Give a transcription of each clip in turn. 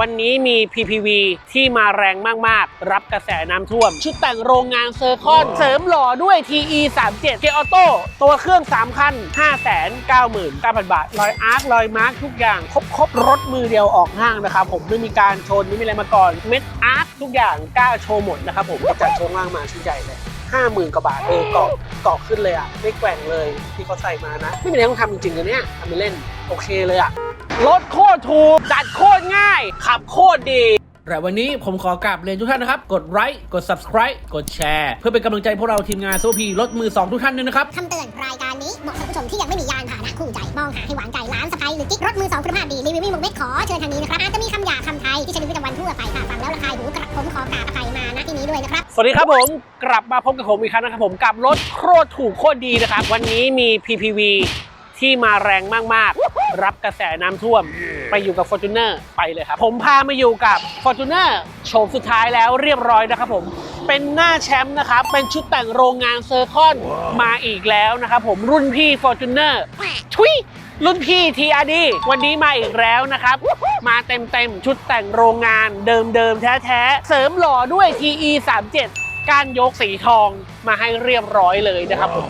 วันนี้มี PPV ที่มาแรงมาก ๆ รับกระแสน้ำท่วม ชุดแต่งโรงงานเซอร์คอนเสริมหล่อด้วย TE 3 7เกียร์ออโต้ตัวเครื่อง 3 คัน 5 9 9 0 0 0 บาท รอยอาร์ครอยมาร์คทุกอย่าง ครบครบรถมือเดียวออกห้างนะครับ ผมไม่มีการชน ไม่มีอะไรมาก่อน เม็ดอาร์คทุกอย่างกล้าโชว์หมดนะครับผมจัดโชว์ล่างมาชุดใหญ่เลยห้าหมื่นกว่าบาทเออเกาะเกาะขึ้นเลยอะไม่แกว่งเลยที่เขาใส่มานะ ไม่มีอะไรต้องทำจริงๆเลยเนี่ยทำไปเล่นโอเคเลยอะรถโคตรถูกจัดโคตรง ขับโคตรดีแต่วันนี้ผมขอกราบเรียนทุกท่านนะครับ กดไลค์ กด subscribe กดแชร์ เพื่อเป็นกำลังใจพวกเราทีมงานโซพีรถมือ 2 ทุกท่านด้วยนะครับ คำเตือนรายการนี้เหมาะสำหรับผู้ชมที่ยังไม่มียานพาหนะคู่ใจ มองหาให้หวานใจร้านสไปหรือกิ๊กรถมือสองคุณภาพดี รีวิวไม่หมกเม็ดขอเชิญทางนี้นะครับ อาจจะมีคำหยาคำไทย ที่ใช้ในชีวิตประจำวันทั่วไปค่ะฟังแล้วระคายหูกระผมขอกราบอภัยมาณที่นี้ด้วยนะครับ สวัสดีครับผมกลับมาพบกับผมอีกครั้งนะครับผมกับรถโคตรถูกโคตรดีนะครับวันนี้มี PPV ที่มาแรงมากๆ รับกระแสน้ำท่วม ไปอยู่กับ Fortuner ไปเลยครับ ผมพามาอยู่กับ Fortuner โฉมสุดท้ายแล้วเรียบร้อยนะครับผม เป็นหน้าแชมป์นะครับ เป็นชุดแต่งโรงงานเซอร์คอนมาอีกแล้วนะครับผมรุ่นพี่ Fortuner ทุยรุ่นพี่ TRD วันนี้มาอีกแล้วนะครับ มาเต็มๆ ชุดแต่งโรงงานเดิมๆ แท้ๆ เสริมหล่อด้วย TE 3 7ก้านยกสีทองมาให้เรียบร้อยเลยนะครับผม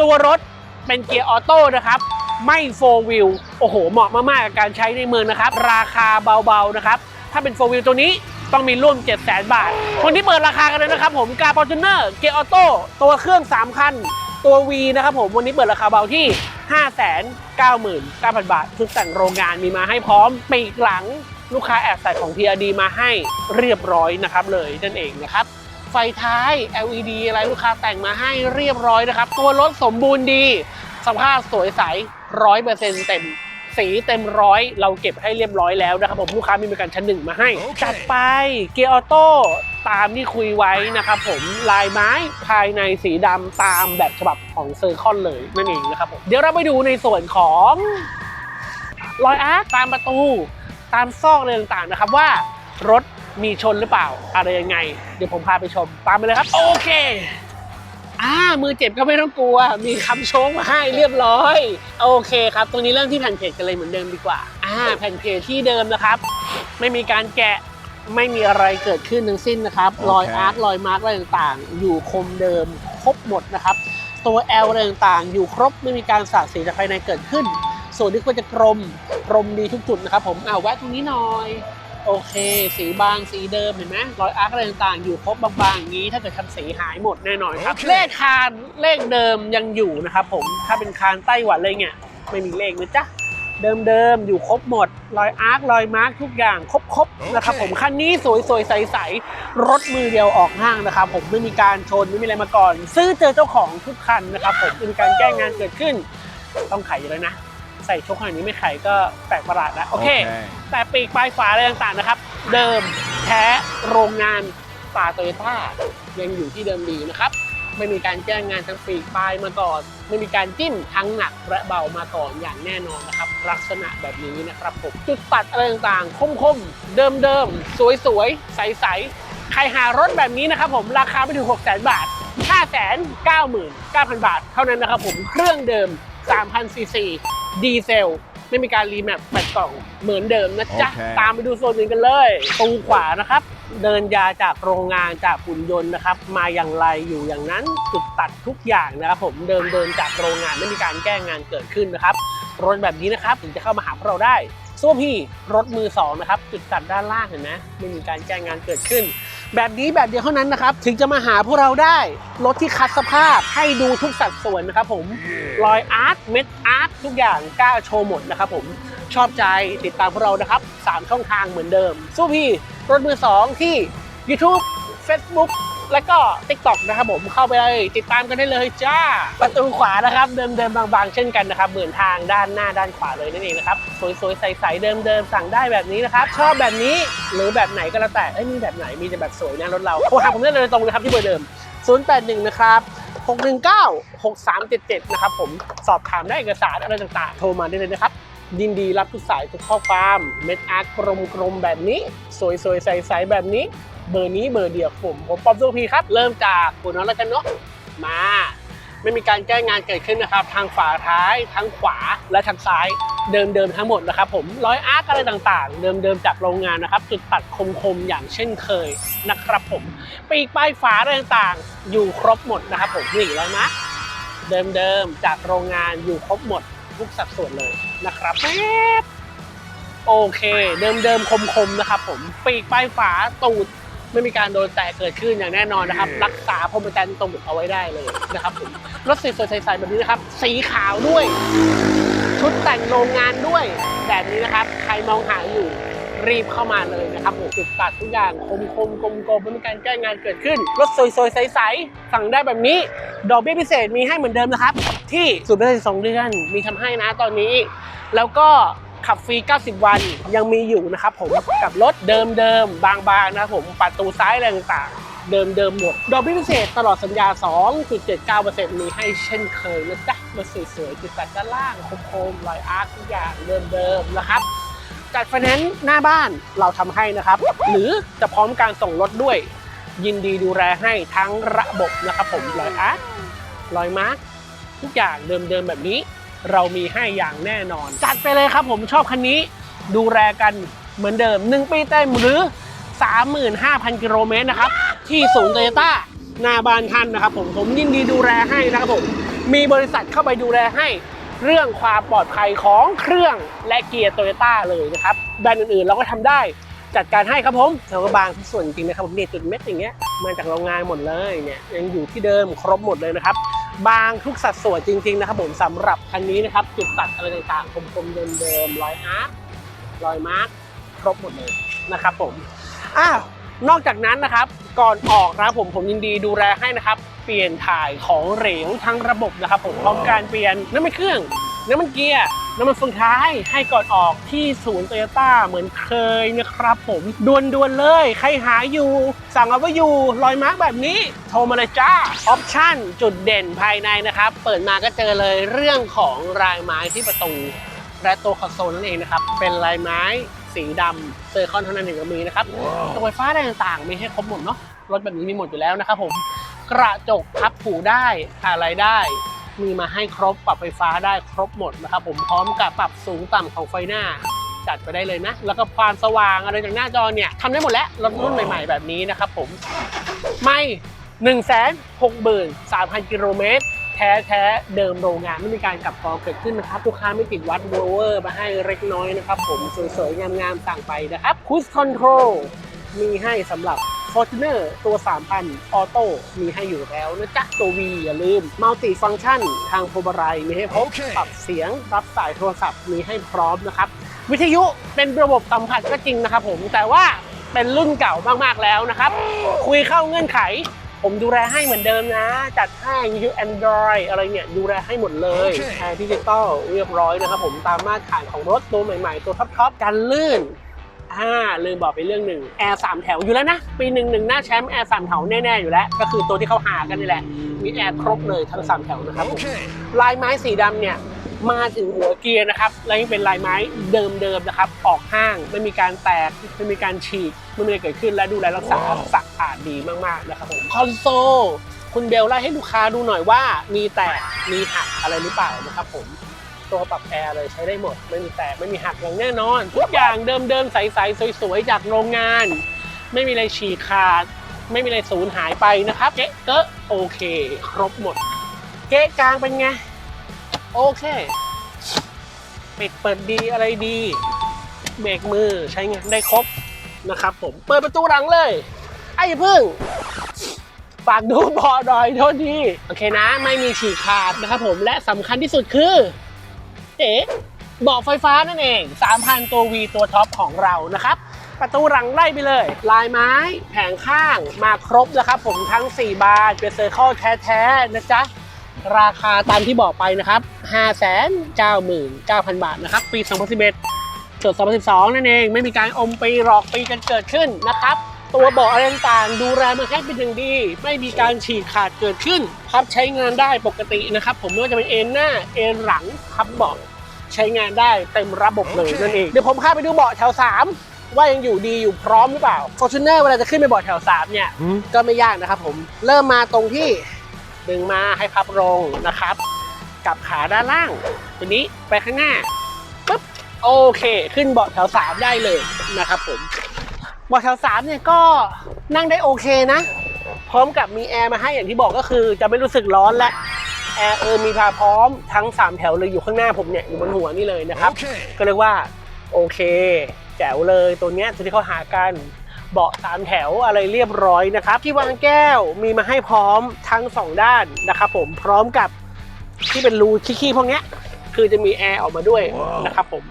ตัวรถเป็นเกียร์ออโต้นะครับ ไม่โฟวิลโอ้โห เหมาะมากๆกับการใช้ในเมืองนะครับ ราคาเบาๆนะครับ ถ้าเป็นโฟวิลตัวนี้ต้องมีร่วม7 0 0 0 0 0 บาท คนที่เปิดราคากันเลยนะครับผมกา f o r t u n e r เกียร์ออโต้ตัวเครื่อง 3 คัน ตัว V นะครับผมวันนี้เปิดราคาเบาที่ 599,000 บาทชุดแต่งโรงงานมีมาให้พร้อมปีกหลังลูกค้าแอบใส่ของ TRD มาให้เรียบร้อยนะครับเลยนั่นเองนะครับ ไฟท้าย LED อะไรลูกค้าแต่งมาให้เรียบร้อยนะครับ ตัวรถสมบูรณ์ดี สภาพสวยใส ร้อยเปอร์เซ็นต์เต็ม สีเต็มร้อยเราเก็บให้เรียบร้อยแล้วนะครับผมลูกค้ามีบริการชั้นหนึ่งมาให้จัดไปเกียร์ออโต้ตามที่คุยไว้นะครับผมลายไม้ภายในสีดำตามแบบฉบับของเซอร์คอนเลยนั่นเองนะครับผมเดี๋ยวเราไปดูในส่วนของรอยอาร์ตตามประตูตามซอกอะไรต่างๆนะครับว่ารถมีชนหรือเปล่าอะไรยังไง เดี๋ยวผมพาไปชมตามไปเลยครับ โอเค อ่ามือเจ็บก็ไม่ต้องกลัว มีคำโชงมาให้เรียบร้อย โอเคครับ ตรงนี้เริ่มที่แผ่นเพจกันเลยเหมือนเดิมดีกว่า อ่า แผ่นเพจที่เดิมนะครับ ไม่มีการแกะไม่มีอะไรเกิดขึ้นทั้งสิ้นนะครับ รอยอาร์ครอยมาร์กอะไรต่างๆ อยู่คมเดิมครบหมดนะครับ ตัว L อะไรต่างๆ อยู่ครบไม่มีการสาดสีจากภายในเกิดขึ้น ส่วนที่ควรจะกรมกรมดีทุกจุดนะครับ ผมอ่าแวะตรงนี้หน่อย โอเค สีบางสีเดิมเห็นไหมรอยอาร์คอะไรต่างๆ อยู่ครบบางๆอย่างนี้ถ้าเกิดทำสีหายหมดแน่นอนครับ เลขคานเลขเดิมยังอยู่นะครับผมถ้าเป็นคานไต้หวันเลยเนี่ยไม่มีเลขนะจ๊ะเดิมๆ อยู่ครบหมด รอยอาร์ครอยมาร์คทุกอย่างครบๆนะครับผมคันนี้สวยๆ ใสๆ รถมือเดียวออกห้างนะครับผมไม่มีการชนไม่มีอะไรมาก่อน ซื้อเจอเจ้าของทุกคันนะครับผมไม่มีการแก้งานเกิดขึ้น ต้องขายอยู่แล้วนะ ใส่ชกขนาดนี้ไม่ขายก็แปลกประหลาดนะโอเค แต่ปีกปลายฝาอะไรต่างๆนะครับ เดิมแท้โรงงานฝาโตโยต้ายังอยู่ที่เดิมดีนะครับ ไม่มีการแจ้งงานทางปีกปลายมาก่อน ไม่มีการจิ้มทั้งหนักและเบามาก่อนอย่างแน่นอนนะครับ ลักษณะแบบนี้นะครับผมจุดตัดอะไรต่างๆ คมๆ เดิมๆ สวยๆ ใสๆ ใครหารถแบบนี้นะครับผมราคาไม่ถึง 6 0 0 0 0 0บาท 599,000 บาท เท่านั้นนะครับผมเครื่องเดิม3,000ซีซี ดีเซล ไม่มีการรีแมปแปดกล่องเหมือนเดิมนะจ๊ะ โอเค ตามไปดูโซนอื่นกันเลยตูขวานะครับ เดินยาจากโรงงานจากหุ่นยนต์นะครับ มาอย่างไรอยู่อย่างนั้นจุดตัดทุกอย่างนะครับผมเดินเดินจากโรงงานไม่มีการแก้งานเกิดขึ้นนะครับ รถแบบนี้นะครับถึงจะเข้ามาหาพวกเราได้สู้พี่รถมือสองนะครับ จุดตัดด้านล่างเห็นไหมไม่มีการแก้งานเกิดขึ้น แบบนี้แบบเดียวเท่านั้นนะครับ ถึงจะมาหาพวกเราได้ รถที่คัดสภาพให้ดูทุกสัดส่วนนะครับผมรอยอาร์ตเม็ดอาร์ตทุกอย่างกล้าโชว์หมดนะครับผมชอบใจติดตามพวกเรานะครับ 3 ช่องทางเหมือนเดิม สู้พี่รถมือ 2 ที่ YouTube Facebook แล้วก็ TikTok นะครับผมเข้าไปเลยติดตามกันได้เลยจ้า ประตูขวานะครับเดิมๆบางๆ เช่นกันนะครับเหมือนทางด้านหน้าด้านขวาเลยนั่นเองนะครับสวยๆใสๆเดิมๆสั่งได้แบบนี้นะครับชอบแบบนี้หรือแบบไหนก็แล้วแต่เอ้ยมีแบบไหนมีแต่แบบสวยนะรถเราโทรหาผมได้เลยตรงเลยครับที่เบอร์เดิม 081 นะครับ619 6377 นะครับผมสอบถามได้เอกสารอะไรต่างๆ โทรมาได้เลยนะครับ ยินดีรับทุกสายทุกข้อความ เม็ดอาร์ตกลมๆ แบบนี้ สวยๆ ใสๆ แบบนี้ เบอร์นี้เบอร์เดียวผมผมป๊อปซูพีครับ เริ่มจากคุณน้องแล้วกันเนาะมา ไม่มีการแก้งานเกิดขึ้นนะครับ ทางฝาท้ายทั้งขวาและทางซ้ายเดิมๆทั้งหมดนะครับผมรอยอาร์คอะไรต่างๆ เดิมๆจากโรงงานนะครับ จุดตัดคมๆอย่างเช่นเคยนะครับผม ปีกป้ายฝาอะไรต่างๆ อยู่ครบหมดนะครับผมนี่รอยมาร์คเดิมๆจากโรงงานอยู่ครบหมดทุกสัดส่วนเลยนะครับแป๊บโอเค เดิมๆคมๆนะครับผม ปีกป้ายฝาตูด ไม่มีการโดนแตกเกิดขึ้นอย่างแน่นอนนะครับ รักษาพรมจันทร์ตรงเอาไว้ได้เลยนะครับผมรถสวยๆใสๆแบบนี้นะครับ สีขาวด้วย ชุดแต่งโรงงานด้วย แบบนี้นะครับ ใครมองหาอยู่รีบเข้ามาเลยนะครับผมจุดตัดทุกอย่างคมคมๆกลมกลมๆไม่มีการแก้งานเกิดขึ้น รถสวยๆใสๆสั่งได้แบบนี้ ดอกเบี้ยพิเศษมีให้เหมือนเดิมนะครับ ที่ศูนย์บริการสองเดือนมีทำให้นะตอนนี้ แล้วก็ ขับฟรี 90 วัน ยังมีอยู่นะครับผมกับรถเดิมๆ บางๆ นะครับผมประตูซ้ายอะไรต่างๆ เดิมๆ หมด ดอกเบี้ยพิเศษตลอดสัญญา 2.79%มีให้เช่นเคยนะจ๊ะรถสวยๆจุดตัดด้านล่างโคมๆรอยอาร์คทุกอย่างเดิมๆ นะครับจัดไฟแนนซ์หน้าบ้านเราทำให้นะครับ หรือจะพร้อมการส่งรถด้วย ยินดีดูแลให้ทั้งระบบนะครับผมรอยอาร์ครอยมาร์คทุกอย่างเดิมๆ แบบนี้ เรามีให้อย่างแน่นอน จัดไปเลยครับผมชอบคันนี้ ดูแลกันเหมือนเดิม 1 ปีเต็มหรือ 35,000 กิโลเมตรนะครับ ที่ศูนย์โตโยต้าหน้าบ้านท่านนะครับผมผมยินดีดูแลให้นะครับผม มีบริษัทเข้าไปดูแลให้เรื่องความปลอดภัยของเครื่องและเกียร์โตโยต้าเลยนะครับแบรนด์อื่นๆ เราก็ทำได้จัดการให้ครับผมแต่ว่าบางทุกส่วนจริงนะครับผมเนี่ยจุดเม็ดอย่างเงี้ยมาจากโรงงานหมดเลยเนี่ยยังอยู่ที่เดิมครบหมดเลยนะครับ บางทุกสัดส่วนจริง ๆ นะครับผมสำหรับคันนี้นะครับ จุดตัดอะไรต่างๆ คมๆเดิมๆรอยอาร์ตรอยมาร์คครบหมดเลยนะครับผมอ้าวนอกจากนั้นนะครับ ก่อนออกนะครับผมผมยินดีดูแลให้นะครับ เปลี่ยนถ่ายของเหลวทั้งระบบนะครับผมพร้อมการเปลี่ยนน้ำมันเครื่อง น้ำมันเกียร์น้ำมันเฟืองท้ายให้ก่อนออกที่ศูนย์โตโยต้าเหมือนเคยนะครับผมดวนๆเลย ใครหาอยู่ สั่งเอาไว้อยู่รอยมาร์กแบบนี้ โทรมาเลยจ้า ออปชั่นจุดเด่นภายในนะครับ เปิดมาก็เจอเลยเรื่องของลายไม้ที่ประตู และตัวคอนโซลนั่นเองนะครับ เป็นลายไม้สีดำเซอร์คอนเท่านั้นเองก็มีนะครับตัวไฟฟ้าอะไรต่างๆ มีให้ครบหมดเนาะรถแบบนี้มีหมดอยู่แล้วนะครับผมกระจกพับผูได้อะไรได้ มีมาให้ครบปรับไฟฟ้าได้ครบหมดนะครับผมพร้อมกับปรับสูงต่ำของไฟหน้าจัดไปได้เลยนะ แล้วก็ความสว่างอะไรจากหน้าจอเนี่ยทำได้หมดแล้วรถรุ่นใหม่ ๆ แบบนี้นะครับผมไม่1นึ่งแสนหกหมื่นสามพันกิโลเมตรแท้แท้ๆเดิมโรงงานไม่มีการกลับกรองเกิดขึ้นนะครับลูกค้าไม่ติดวัดโวเวอร์มาให้เล็กน้อยนะครับผมสวยๆงามๆสั่งไปนะครับคูสคอนโทรลมีให้สำหรับ Fortuner ตัว 3,000 ออโต้มีให้อยู่แล้วนะจ๊ะ ตัว V อย่าลืม Multi Function ทางโพบรายมีให้พบโอเคปรับเสียงรับสายโทรศัพท์มีให้พร้อมนะครับ วิทยุเป็นระบบสัมผัสก็จริงนะครับผมแต่ว่าเป็นรุ่นเก่ามากๆแล้วนะครับ คุยเข้าเงื่อนไข ผมดูแลให้เหมือนเดิมนะ จัดให้วิทยุ Android อะไรเนี่ยดูแลให้หมดเลยโอเคแอร์ดิจิตอลเรียบร้อยนะครับผมตามมาตรฐานของรถตัวใหม่ๆ ตัวท็อปๆกันลื่น อ่าลืมบอกไปเรื่องหนึ่งแอร์สามแถวอยู่แล้วนะ ปีหนึ่งหนึ่งหน้าแชมป์แอร์สามแถวแน่ๆอยู่แล้ว ก็คือตัวที่เขาหากันนี่แหละ มีแอร์ครบเลยทั้งสามแถวนะครับผม Okay. ลายไม้สีดำเนี่ยมาถึงหัวเกียร์นะครับแล้วยังเป็นลายไม้เดิมๆนะครับ ออกห้างไม่มีการแตกไม่มีการฉีกไม่มีอะไรเกิดขึ้นและดูแลรักษาว้าวสะอาดดีมากๆนะครับผมคอนโซลคุณเบลไล่ให้ลูกค้าดูหน่อยว่ามีแตกมีหักอะไรหรือเปล่านะครับผม ตัวปรับแอร์เลยใช้ได้หมด ไม่มีแตกไม่มีหักอย่างแน่นอน ทุกอย่างเดิมๆใสๆสวยๆจากโรงงาน ไม่มีอะไรฉีกขาด ไม่มีอะไรสูญหายไปนะครับเก๊ะเกอะโอเค ครบหมด เก๊ะกลางเป็นไง โอเค ปิดเปิดดีอะไรดี เบรกมือใช้งานได้ครบนะครับผมเปิดประตูหลังเลย ไอ้พึ่งฝากดูบอหน่อยโทษทีโอเคนะ ไม่มีฉีกขาดนะครับผมและสำคัญที่สุดคือ เอ๋บาะไฟฟ้านั่นเอง 3,000 ตัว V ตัวท็อปของเรานะครับ ประตูหลังไล่ไปเลย ลายไม้ แผงข้างมาครบนะครับผมทั้ง 4 บานเป็นเซอร์เคิลแท้ๆนะจ๊ะ ราคาตามที่บอกไปนะครับ 599,000 บาทนะครับ ปี 2011ส่วน2012 นั่นเอง ไม่มีการอมปีหลอกปีกันเกิดขึ้นนะครับ ตัวเบาะอะไรต่างๆดูแลมาให้เป็นอย่างดี ไม่มีการฉีกขาดเกิดขึ้นครับใช้งานได้ปกตินะครับ ผมไม่ว่าจะเป็นเอ็นหน้าเอ็นหลังพับเบาะใช้งานได้เต็มระบบเลยโอเคนั่นเองเดี๋ยวผมพาไปดูเบาะแถว 3 ว่ายังอยู่ดีอยู่พร้อมหรือเปล่า Fortuner เวลาจะขึ้นไปเบาะแถว 3 เนี่ย ก็ไม่ยากนะครับผมเริ่มมาตรงที่ดึงมาให้พับลงนะครับกลับขาด้านล่างทีนี้ไปข้างหน้าปุ๊บโอเค ขึ้นเบาะแถวสามได้เลยนะครับผมเบาะแถวสามเนี่ยก็นั่งได้โอเคนะ พร้อมกับมีแอร์มาให้อย่างที่บอกก็คือ จะไม่รู้สึกร้อนและแอร์เออมีพาพร้อมทั้ง 3 แถวเลยอยู่ข้างหน้าผมเนี่ยอยู่บนหัวนี่เลยนะครับก็เรียกว่าโอเค แจ๋วเลยตัวเนี้ยตัวที่เขาหากันเบาะสามแถวอะไรเรียบร้อยนะครับที่วางแก้วมีมาให้พร้อมทั้งสองด้านนะครับผมพร้อมกับที่เป็นรูขี้ๆพวกเนี้ยคือจะมีแอร์ออกมาด้วยนะครับผม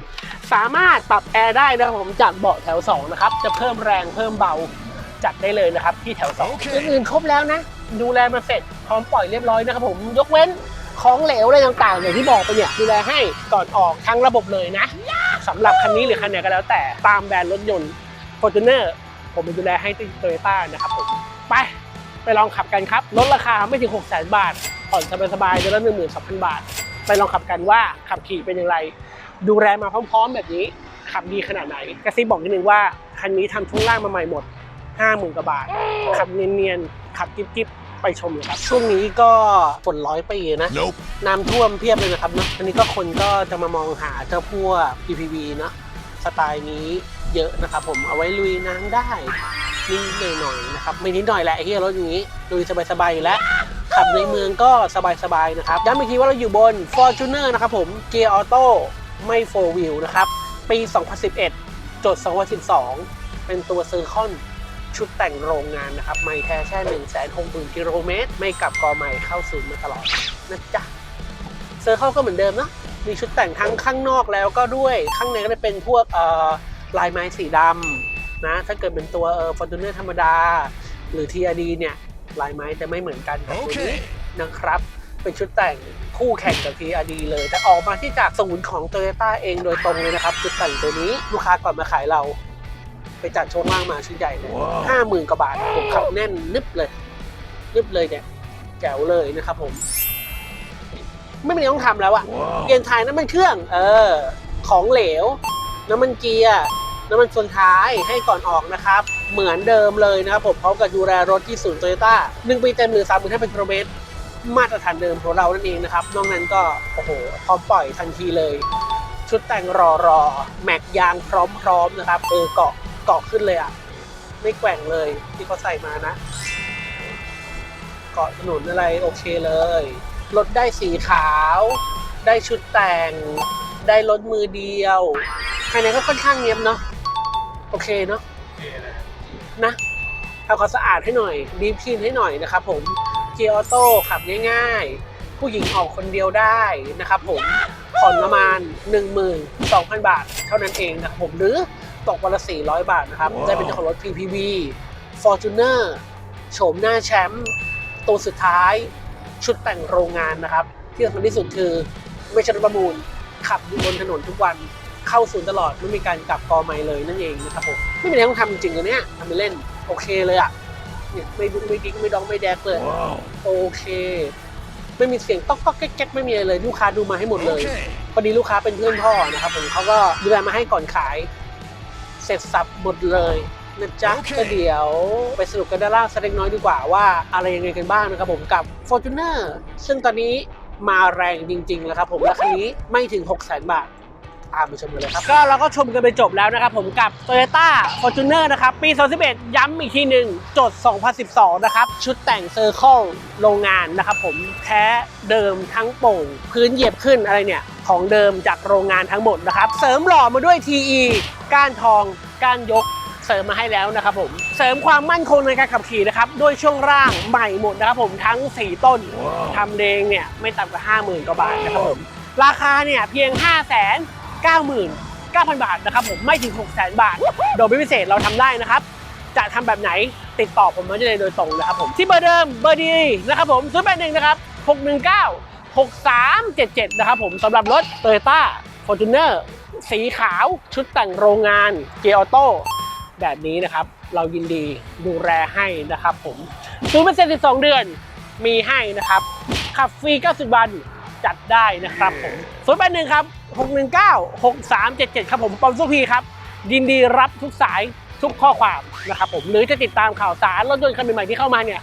สามารถปรับแอร์ได้นะครับผมจากเบาะแถวสองนะครับ จะเพิ่มแรงเพิ่มเบาจัดได้เลยนะครับ ที่แถวสองโอเคอื่นๆครบแล้วนะ ดูแลมาเสร็จพร้อมปล่อยเรียบร้อยนะครับผมยกเว้นของเหลวอะไรต่างๆอย่างที่บอกไปเนี่ยดูแลให้ก่อนออกทั้งระบบเลยนะสำหรับคันนี้หรือคันไหนก็แล้วแต่ตามแบรนด์รถยนต์ Fortuner ผมไปดูแลให้ที่โตโยต้านะครับผมไปไปลองขับกันครับลดราคาไม่ถึง6 0 0 0 0 0 บาทผ่อนสบายๆเดือนละ1 2 0 0 0 บาท ไปลองขับกันว่าขับขี่เป็นอย่างไร ดูแลมาพร้อม ๆ แบบนี้ขับดีขนาดไหนกระซิบบอกนิดนึงว่าคันนี้ทำช่วงล่างมาใหม่หมด 50,000กว่าบาท ขับเนียนๆ ขับกิ๊บๆ ไปชมเลยครับ ช่วงนี้ก็ฝนร้อยปีนะ Nope. น้ำท่วมเพียบเลยนะครับเนอะอันนี้ก็คนก็จะมามองหาเจ้าพวก PPV เนอะสไตล์นี้เยอะนะครับผมเอาไว้ลุยน้ำได้นิดๆหน่อยๆนะครับ ไม่นิดหน่อยแหละไอ้เฮียรถอย่างนี้ลุยสบายๆอยู่แล้วขับในเมืองก็สบายๆนะครับย้ำอีกทีว่าเราอยู่บน Fortuner นะครับผมเกียร์ออโต้ ไม่ 4 wheel นะครับ ปี 2011 จด 2012 เป็นตัวเซอร์คอนชุดแต่งโรงงานนะครับ ไม่แท้แค่1 6 0 0 0 0กิโลเมตร ไม่กลับกอใหม่เข้าศูนย์มาตลอดนะจ๊ะ เซอร์เคิลก็เหมือนเดิมเนาะ มีชุดแต่งทั้งข้างนอกแล้วก็ด้วยข้างในก็จะเป็นพวกเอ่อลายไม้สีดำนะ ถ้าเกิดเป็นตัวเอ่อฟอร์จูเนอร์ธรรมดา หรือ TRD เนี่ย ลายไม้จะไม่เหมือนกันกับตัวนี้ Okay. นะครับ เป็นชุดแต่งคู่แข่งกับ TRD เลย แต่ออกมาที่จากศูนย์ของ Toyota เองโดยตรงเลยนะครับชุดแต่งตัวนี้ลูกค้าก่อนมาขายเรา ไปจัดช่วงล่างมาชุดใหญ่เลยว้าวห้าหมื่นกว่าบาทผมขับแน่นนึบเลยนึบเลยเนี่ยแจ๋วเลยนะครับผม ไม่มีอะไรต้องทำแล้วอะ Wow. เปลี่ยนถ่ายน้ำมันเครื่อง เออ ของเหลว น้ำมันเกียร์น้ำมันส่วนท้ายให้ก่อนออกนะครับ เหมือนเดิมเลยนะครับผมพร้อมกับดูแลรถที่ศูนย์โตโยต้าหนึ่งปีเต็มหรือสามหมื่นห้าพันกิโลเมตร มาตรฐานเดิมของเรานั่นเองนะครับ นอกนั้นก็โอ้โหพร้อมปล่อยทันทีเลย ชุดแต่งรอรอแม็กยางพร้อมๆนะครับเออเกาะเกาะขึ้นเลยอะไม่แกว่งเลยที่เขาใส่มานะ เกาะถนนอะไรโอเคเลยรถได้สีขาว ได้ชุดแต่ง ได้รถมือเดียวภายในก็ค่อนข้างเนียบเนาะโอเคเนาะนะทำความสะอาดให้หน่อยดีพีนให้หน่อยนะครับผม เกียร์ออโต้ขับง่าย ๆ ผู้หญิงออกคนเดียวได้นะครับผมผ่อนประมาณ 12,000 บาท เท่านั้นเองนะครับผมหรือตกวันละ 400 บาทนะครับว้าวได้เป็นเจ้าของรถ PPV Fortuner โฉมหน้าแชมป์ตัวสุดท้ายชุดแต่งโรงงานนะครับ ที่สำคัญที่สุดคือไม่ใช่รถประมูลขับอยู่บนถนนทุกวันเข้าศูนย์ตลอดไม่มีการกลับกอใหม่เลยนั่นเองนะครับผมไม่มีอะไรต้องทำจริงๆเลยเนี่ยทำไปเล่นโอเคเลยอะ เนี่ยไม่ดุไม่ดิ้งไม่ดองไม่แดกเลย Wow. โอเค ไม่มีเสียงต๊อกต๊อกแก๊กแก๊กไม่มีอะไรเลยลูกค้าดูมาให้หมดเลย Okay. พอดีลูกค้าเป็นเพื่อนพ่อนะครับผมเขาก็ดูแลมาให้ก่อนขาย เสร็จสับหมดเลยนะจ๊ะโอเคก็เดี๋ยวไปสรุปกันด้านล่างสักเล็กน้อยดีกว่าว่าอะไรยังไงกันบ้างนะครับผมกับ Fortuner ซึ่งตอนนี้มาแรงจริงๆแล้วครับผมและคันนี้ไม่ถึง 6 0 0 0 0 0 บาท ตามไปชมกันเลยครับ ก็เราก็ชมกันไปจบแล้วนะครับผมกับ Toyota Fortuner นะครับ ปี 2011 ย้ำอีกทีหนึ่งจด 2012 นะครับ ชุดแต่งเซอร์เคิลโรงงานนะครับผมแท้เดิมทั้งโป่ง พื้นเหยียบขึ้นอะไรเนี่ย ของเดิมจากโรงงานทั้งหมดนะครับ เสริมหล่อมาด้วย TE ก้านทอง ก้านยกเสริมมาให้แล้วนะครับผม เสริมความมั่นคงในการขับขี่นะครับด้วยช่วงล่างใหม่หมดนะครับผมทั้ง 4 ต้น Wow. ทำเองเนี่ยไม่ต่ำกว่า 50,000กว่าบาทนะครับผม ราคาเนี่ยเพียง5 9 9 0 0 0 บาทนะครับผมไม่ถึง 6 0 0 0 0 บาท โดยพิเศษเราทำได้นะครับ จะทำแบบไหนติดต่อผมมาได้เลยโดยตรงนะครับผมที่เบอร์เดิมเบอร์ดีนะครับผม0 8 1นะครับ 619 6377 นะครับผมสำหรับรถ Toyota Fortuner สีขาวชุดแต่งโรงงานเกียร์ออโต้แบบนี้นะครับ เรายินดีดูแลให้นะครับผม0% 12เป็นเซสิสองเดือนมีให้นะครับ ขับฟรี 90 วันจัดได้นะครับผม0 8 1ครับ 619 6377 ครับผมปอมสุพีครับ ยินดีรับทุกสายทุกข้อความนะครับผมหรือจะติดตามข่าวสารรถยนต์คันใหม่ๆที่เข้ามาเนี่ย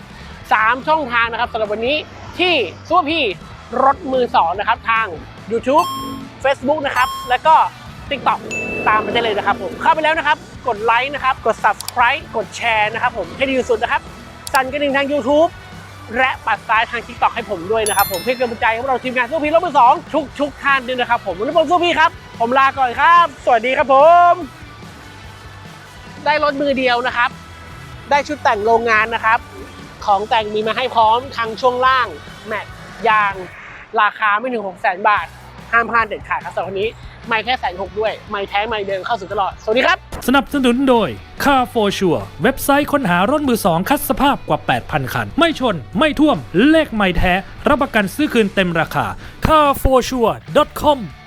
สามช่องทางนะครับสำหรับวันนี้ที่ซูเปอร์พีรถมือสองนะครับ ทาง YouTube Facebook นะครับ แล้วก็ TikTok ตามไปได้เลยนะครับผมเข้าไปแล้วนะครับ กดไลค์นะครับ กด Subscribe กดแชร์นะครับผมให้ดีที่สุดนะครับ สั่นกระดิ่งทาง YouTube และปัดซ้ายทางทิกตอกให้ผมด้วยนะครับผมเพื่อกำลังใจให้พวกเราทีมงานสู้พีรถมือสองทุกทุกท่านด้วยนะครับผมวันนี้ผมสู้พีครับ ผมลาก่อนครับ สวัสดีครับผม ได้รถมือเดียวนะครับ ได้ชุดแต่งโรงงานนะครับ ของแต่งมีมาให้พร้อมทางช่วงล่าง แม็กยาง ราคาไม่ถึง6 0 0 0 0บาท ห้ามพลาดเด็ดขาดครับสำหรับวันนี้ไม่แค่แสนหกด้วย ไม่แท้ไม่เดินเข้าสู่ตลอด สวัสดีครับ สนับสนุนโดย Car for Sure เว็บไซต์ค้นหารถมือสองคัดสภาพกว่า 8,000 คัน ไม่ชน ไม่ท่วม เลขไม่แท้ รับประกันซื้อคืนเต็มราคา carforsure.com